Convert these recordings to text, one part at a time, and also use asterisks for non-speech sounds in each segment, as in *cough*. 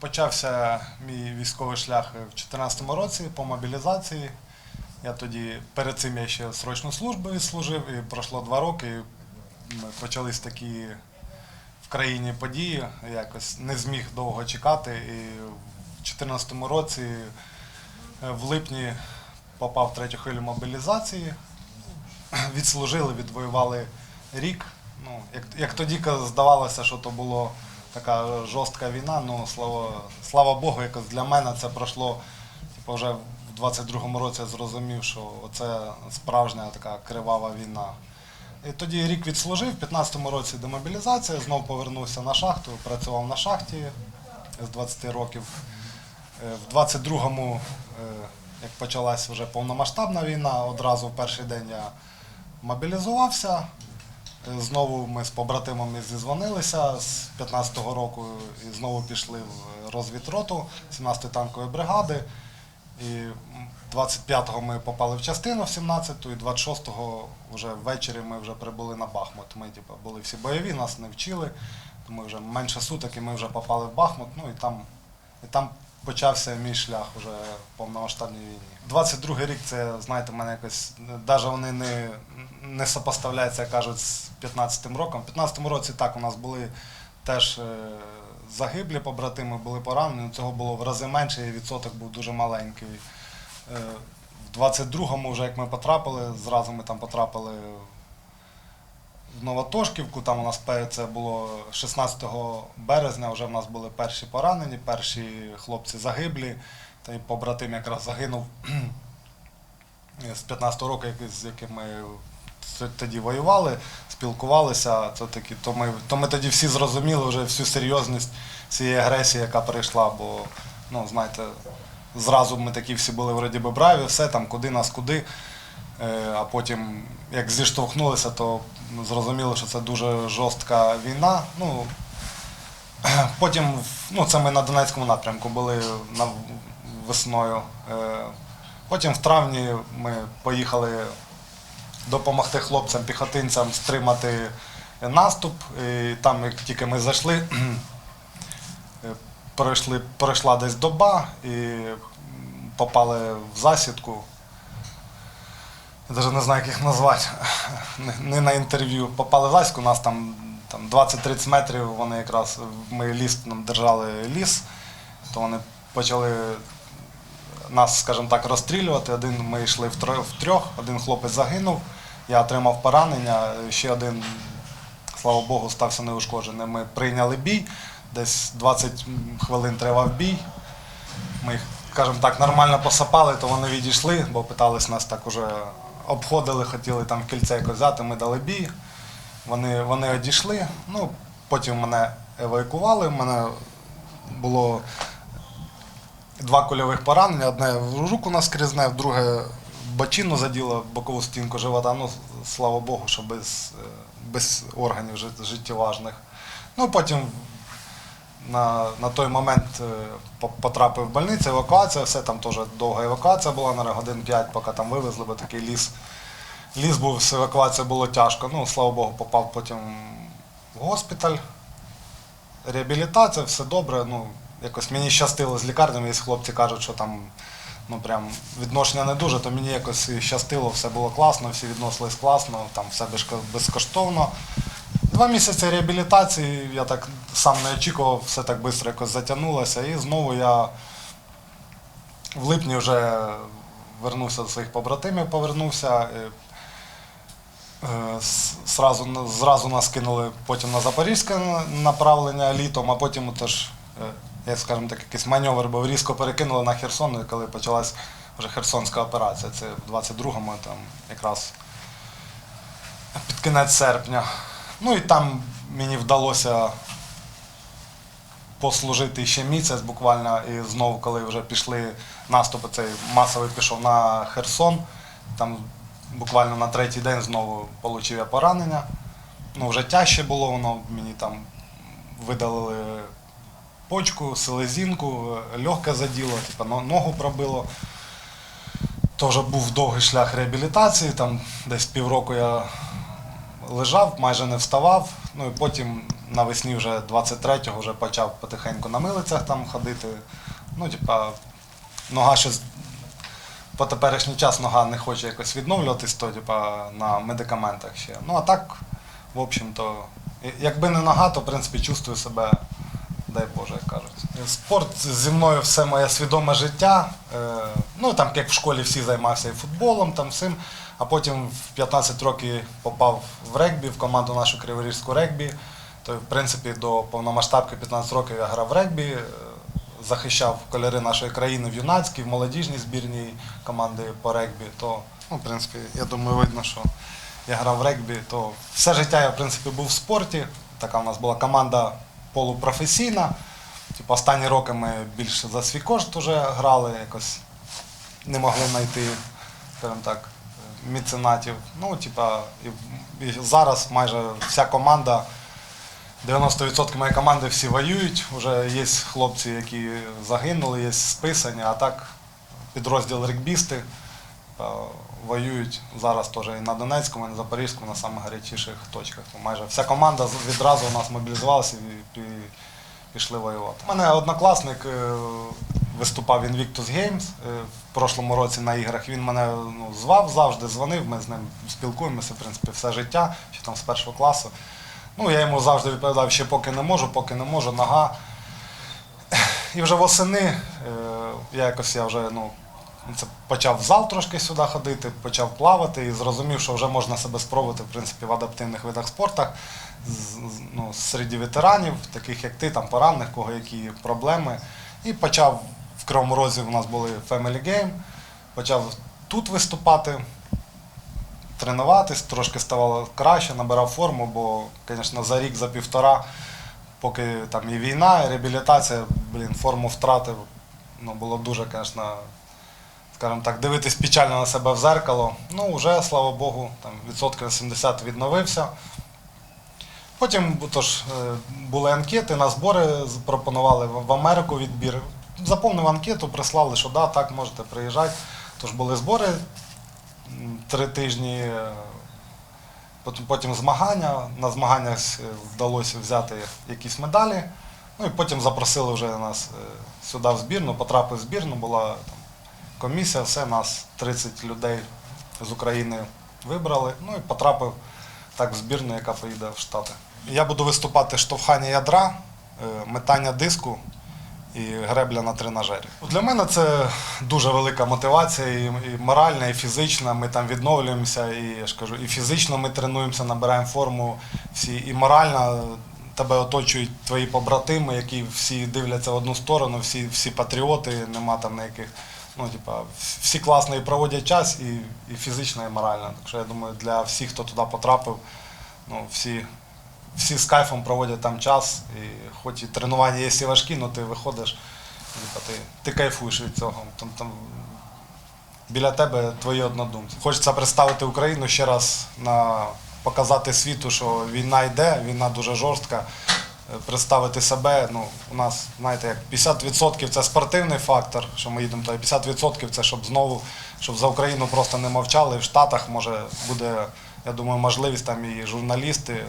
Почався мій військовий шлях в 2014 році по мобілізації. Я тоді перед цим я ще срочну службу відслужив, і пройшло два роки. і Почались такі в країні події. Якось не зміг довго чекати. І в 2014 році, е, в липні, попав в третю хвилю мобілізації. Відслужили, відвоювали рік. Ну, як, як тоді здавалося, що то була така жорстка війна, ну слава, слава Богу, якось для мене це пройшло. Типу, вже в 22-му році я зрозумів, що це справжня така кривава війна. І тоді рік відслужив, в 15-му році демобілізація, знов повернувся на шахту, працював на шахті з 20 років. Е, В 22-му, е, як почалась вже повномасштабна війна, одразу в перший день я мобілізувався. Знову ми з побратимами зізвонилися з 15-го року і знову пішли в розвідроту 17-ї танкової бригади. І 25-го ми попали в частину в 17-ту, і 26-го вже ввечері ми вже прибули на Бахмут. Ми типу, були всі бойові, нас не вчили. Тому вже менше суток і ми вже попали в Бахмут. Ну і там, і там почався мій шлях вже в повномасштабній війні. 22-й рік це, знаєте, мене якось, навіть вони не, не сопоставляються, як кажуть, з 15-м роком. В 15-му році так у нас були теж е, загиблі побратими, були поранені, цього було в рази менше, і відсоток був дуже маленький. Е, В 22-му, вже як ми потрапили, зразу ми там потрапили в Новотошківку, там у нас це було 16 березня, вже в нас були перші поранені, перші хлопці загиблі, та й побратим якраз загинув *clears throat* з 15-го року, з яким ми тоді воювали, спілкувалися. Це такі, то, ми, то ми тоді всі зрозуміли вже всю серйозність цієї агресії, яка прийшла, бо, ну, знаєте, зразу ми такі всі були вроді би браві, все там, куди нас, куди. Е, А потім, як зіштовхнулися, то зрозуміло, що це дуже жорстка війна. Ну, *clears throat* потім, ну, це ми на Донецькому напрямку були весною. Е, Потім в травні ми поїхали допомогти хлопцям, піхотинцям стримати наступ. І там, як тільки ми зайшли, *clears throat* е, пройшли, пройшла десь доба і попали в засідку. Я навіть не знаю, як їх назвати. Не, на інтерв'ю. Попали в засідку, у нас там, там 20-30 метрів, вони якраз, ми ліс, нам держали ліс, то вони почали нас, скажімо так, розстрілювати. Один ми йшли в трьох, один хлопець загинув, я отримав поранення, ще один, слава Богу, стався неушкоджений. Ми прийняли бій, десь 20 хвилин тривав бій. Ми їх, скажімо так, нормально посапали, то вони відійшли, бо питались нас так уже обходили, хотіли там кільце якось ми дали бій. Вони, вони одійшли. Ну, потім мене евакуювали. У мене було два кульових поранення. Одне в руку наскрізне, друге бочину заділо, бокову стінку живота. Ну, слава Богу, що без, е, без органів життєважних. Ну, потім на, на той момент е, потрапив в больницю, евакуація, все там теж довга евакуація була, на годин 5, поки там вивезли, бо такий ліс. Ліс був, з евакуацією було тяжко. Ну, слава Богу, попав потім в госпіталь. Реабілітація, все добре. Ну, якось мені щастило з лікарнями, якщо хлопці кажуть, що там ну, прям відношення не дуже, то мені якось щастило, все було класно, всі відносились класно, там все безко- безкоштовно. Два місяці реабілітації, я так сам не очікував, все так швидко якось затягнулося. І знову я в липні вже вернувся до своїх побратимів, повернувся. Е, е, Зразу, зразу нас кинули потім на запорізьке направлення літом, а потім теж, е, як скажімо так, якийсь маневр був, різко перекинули на Херсон, коли почалась вже Херсонська операція. Це в 22-му там якраз під кінець серпня. Ну і там мені вдалося послужити ще місяць буквально, і знову, коли вже пішли наступи, цей масовий пішов на Херсон, там буквально на третій день знову отримав я поранення. Ну, вже тяжче було, воно мені там видалили почку, селезінку, легке заділо, типу, ногу пробило. Теж був довгий шлях реабілітації, там десь півроку я лежав, майже не вставав. Ну і потім навесні вже 23-го вже почав потихеньку на милицях там ходити. Ну, типа, нога ще по теперішній час нога не хоче якось відновлюватись, то типа на медикаментах ще. Ну а так, в общем-то, якби не нога, то в принципі чувствую себе, дай Боже, як кажуть. Спорт зі мною все моє свідоме життя. Е, ну там як в школі всі займався і футболом, там всім. А потім в 15 років попав в регбі, в команду нашу Криворізьку регбі. То, в принципі, до повномасштабки 15 років я грав в регбі, е, захищав кольори нашої країни в юнацькій, в молодіжній збірній команди по регбі. То, ну, в принципі, я думаю, видно, що я грав в регбі, то все життя я, в принципі, був в спорті. Така у нас була команда полупрофесійна. Типу, останні роки ми більше за свій кошт вже грали, якось не могли знайти, скажімо так, меценатів. Ну, типа, і, зараз майже вся команда, 90% моєї команди всі воюють. Вже є хлопці, які загинули, є списані, а так підрозділ регбісти е, воюють зараз теж і на Донецькому, і на Запорізькому, на самих гарячіших точках. То майже вся команда відразу у нас мобілізувалася і, і пішли воювати. У мене однокласник е, виступав Invictus Games е, в прошлому році на іграх. Він мене ну, звав завжди, дзвонив, ми з ним спілкуємося, в принципі, все життя, ще там з першого класу. Ну, я йому завжди відповідав, ще поки не можу, поки не можу, нога. І вже восени е, я якось я вже ну, це почав в зал трошки сюди ходити, почав плавати і зрозумів, що вже можна себе спробувати в принципі, в адаптивних видах спорту ну, серед ветеранів, таких як ти, там поранених, кого які проблеми. І почав Кривому Розі у нас були Family Game, почав тут виступати, тренуватись, трошки ставало краще, набирав форму, бо, звісно, за рік, за півтора, поки там і війна, і реабілітація, блін, форму втратив. Ну, було дуже, звісно, скажімо так, дивитись печально на себе в зеркало. Ну, вже, слава Богу, там відсотків на 70 відновився. Потім тож, е, були анкети, на збори пропонували в в Америку відбір. Заповнив анкету, прислали, що да, так, можете приїжджати. Тож були збори три тижні, е, потім, змагання. На змаганнях е, вдалося взяти якісь медалі. Ну і потім запросили вже нас е, сюди в збірну, потрапив в збірну, була там, комісія, все, нас 30 людей з України вибрали. Ну і потрапив так в збірну, яка поїде в Штати. Я буду виступати штовхання ядра, метання диску і гребля на тренажері. Для мене це дуже велика мотивація, і, моральна, і фізична. Ми там відновлюємося, і я ж кажу, і фізично ми тренуємося, набираємо форму, всі, і морально тебе оточують твої побратими, які всі дивляться в одну сторону, всі, всі патріоти, нема там ніяких. Ну, типа, всі класно і проводять час, і, і фізично, і морально. Так що я думаю, для всіх, хто туди потрапив, ну, всі, всі з кайфом проводять там час. І хоч і тренування є і важкі, але ти виходиш, ти, ти кайфуєш від цього. Там, там, біля тебе твої однодумці. Хочеться представити Україну ще раз на показати світу, що війна йде, війна дуже жорстка. Е, Представити себе, ну, у нас, знаєте, як 50% це спортивний фактор, що ми їдемо, то 50% це щоб знову, щоб за Україну просто не мовчали. В Штатах може буде, я думаю, можливість там і журналісти,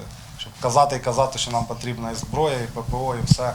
казати і казати, що нам потрібна і зброя, і ППО, і все.